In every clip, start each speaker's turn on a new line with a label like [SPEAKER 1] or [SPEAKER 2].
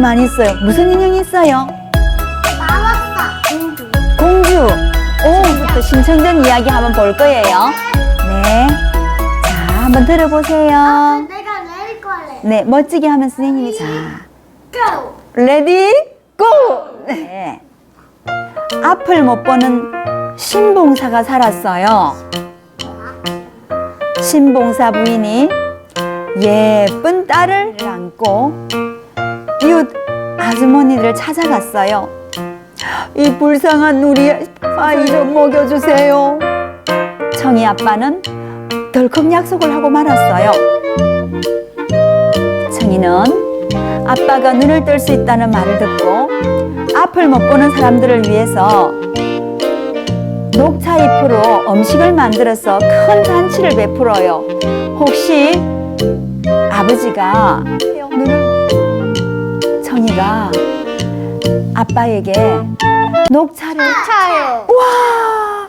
[SPEAKER 1] 많이 있어요. 무슨 인형이 있어요?
[SPEAKER 2] 마법사 공주.
[SPEAKER 1] 공주. 오부터 신청된 이야기 한번 볼 거예요. 네. 자, 한번 들어보세요.
[SPEAKER 2] 내가 내릴 거래.
[SPEAKER 1] 네, 멋지게 하면 선생님이 자,
[SPEAKER 2] Go.
[SPEAKER 1] 레디 고! 네. 앞을 못 보는 신봉사가 살았어요. 신봉사 부인이 예쁜 딸을 안고 아주머니들을 찾아갔어요. 이 불쌍한 우리 아이 좀 먹여주세요. 청이 아빠는 덜컥 약속을 하고 말았어요. 청이는 아빠가 눈을 뜰 수 있다는 말을 듣고 앞을 못 보는 사람들을 위해서 녹차 잎으로 음식을 만들어서 큰 잔치를 베풀어요. 혹시 아버지가 청이가 아빠에게 녹차를
[SPEAKER 2] 차요.
[SPEAKER 1] 와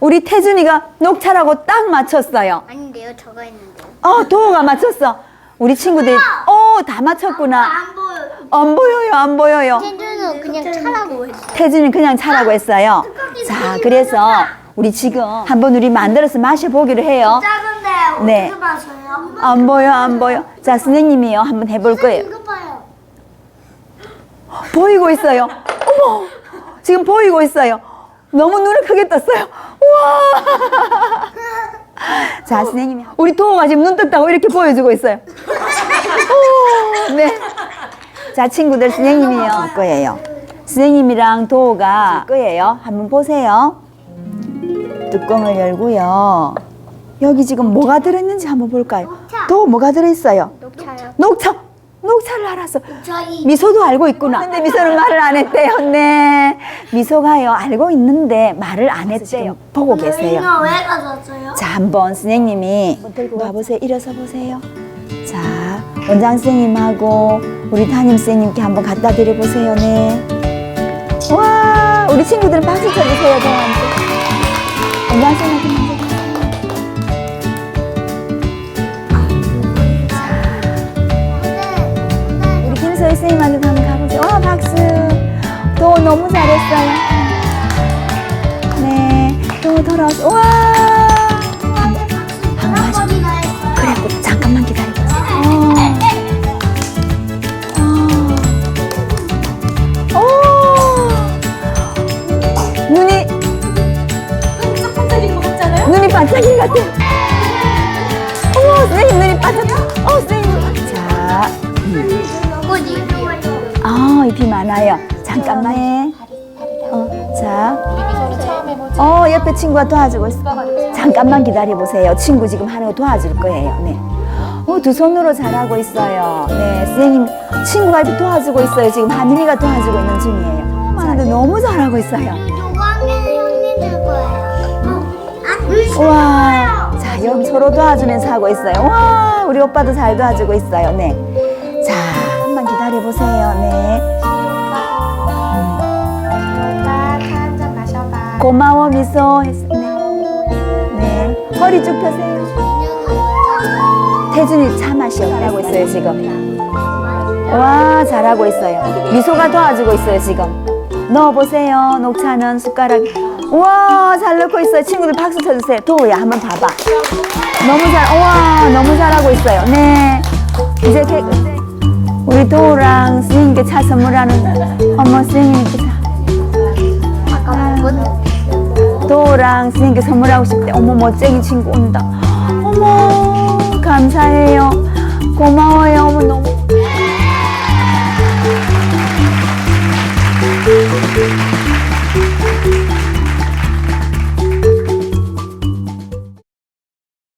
[SPEAKER 1] 우리 태준이가 녹차라고 딱 맞췄어요.
[SPEAKER 2] 아닌데요, 저거 있는데.
[SPEAKER 1] 어 도호가 맞췄어. 우리 친구들이 어다 맞췄구나.
[SPEAKER 2] 안 보여.
[SPEAKER 1] 안 보여요, 안 보여요.
[SPEAKER 2] 텐주는 그냥 차라고 했어.
[SPEAKER 1] 태준이 그냥 차라고 했어요. 자, 그래서 우리 지금 한번 우리 만들어서 마셔보기로 해요.
[SPEAKER 2] 작은데
[SPEAKER 1] 네.
[SPEAKER 2] 어떻게 마셔요?
[SPEAKER 1] 안 보여, 안 보여. 자, 선생님이요. 한번 해볼 거예요.
[SPEAKER 2] 이거 봐요.
[SPEAKER 1] 보이고 있어요. 어머! 지금 보이고 있어요. 너무 눈을 크게 떴어요. 우와! 자, 선생님이. 우리 도호가 지금 눈 떴다고 이렇게 보여주고 있어요. 오, 네. 자, 친구들, 선생님이요. 할 거예요. 선생님이랑 도호가 할 거예요. 한번 보세요. 뚜껑을 열고요. 여기 지금 뭐가 들어있는지 한번 볼까요?
[SPEAKER 2] 녹차.
[SPEAKER 1] 도호 뭐가 들어있어요? 녹차를 알았어.
[SPEAKER 2] 저희
[SPEAKER 1] 미소도 알고 있구나. 근데 미소는 말을 안 했대요. 네. 미소가요, 알고 있는데 말을 안 했대요. 보고 계세요.
[SPEAKER 2] 왜 가졌어요?
[SPEAKER 1] 자, 한번 선생님이 들고 와보세요. 일어서 보세요. 자, 원장 선생님하고 우리 담임 선생님께 한번 갖다 드려 보세요. 네. 와, 우리 친구들은 박수 쳐주세요. 저한테. 원장 선생님 너무 잘했어요. 네. 또 돌아오세요. 와.
[SPEAKER 2] 한 번이나 했어요.
[SPEAKER 1] 그래, 꼭 잠깐만 기다려보세요. 어. 어. 눈이
[SPEAKER 2] 반짝반짝인 거 같잖아요?
[SPEAKER 1] 눈이 반짝인 것 같아. 어머, 선생님 눈이 반짝. 어, 선생님. 자,
[SPEAKER 2] 꽃이
[SPEAKER 1] 아, 잎이 많아요. 잠깐만. 네. 어, 자. 어, 옆에 친구가 도와주고 있어. 잠깐만 기다려보세요. 친구 지금 하는 거 도와줄 거예요. 네. 어, 두 손으로 잘하고 있어요. 네, 선생님, 친구가 이렇게 도와주고 있어요. 지금 하늘이가 도와주고 있는 중이에요. 근데 너무 잘하고 있어요. 와, 자, 여기 서로 도와주면서 하고 있어요. 와, 우리 오빠도 잘 도와주고 있어요. 네. 자, 한번 기다려보세요. 네. 고마워, 미소. 했- 네. 네. 허리 쭉 펴세요. 태준이 차 마시오. 잘하고 있어요, 지금. 와, 잘하고 있어요. 미소가 도와주고 있어요, 지금. 넣어보세요. 녹차는 숟가락. 와, 잘 넣고 있어요. 친구들 박수 쳐주세요. 도우야, 한번 봐봐. 너무 잘, 와, 너무 잘하고 있어요. 네. 이제 개, 우리 도우랑 스님께 차 선물하는, 어머, 스님께 차.
[SPEAKER 2] 아까 못
[SPEAKER 1] 도랑 선생님께 선물하고 싶대. 어머 멋쟁이 친구 온다. 어머 감사해요. 고마워요. 어머 너무.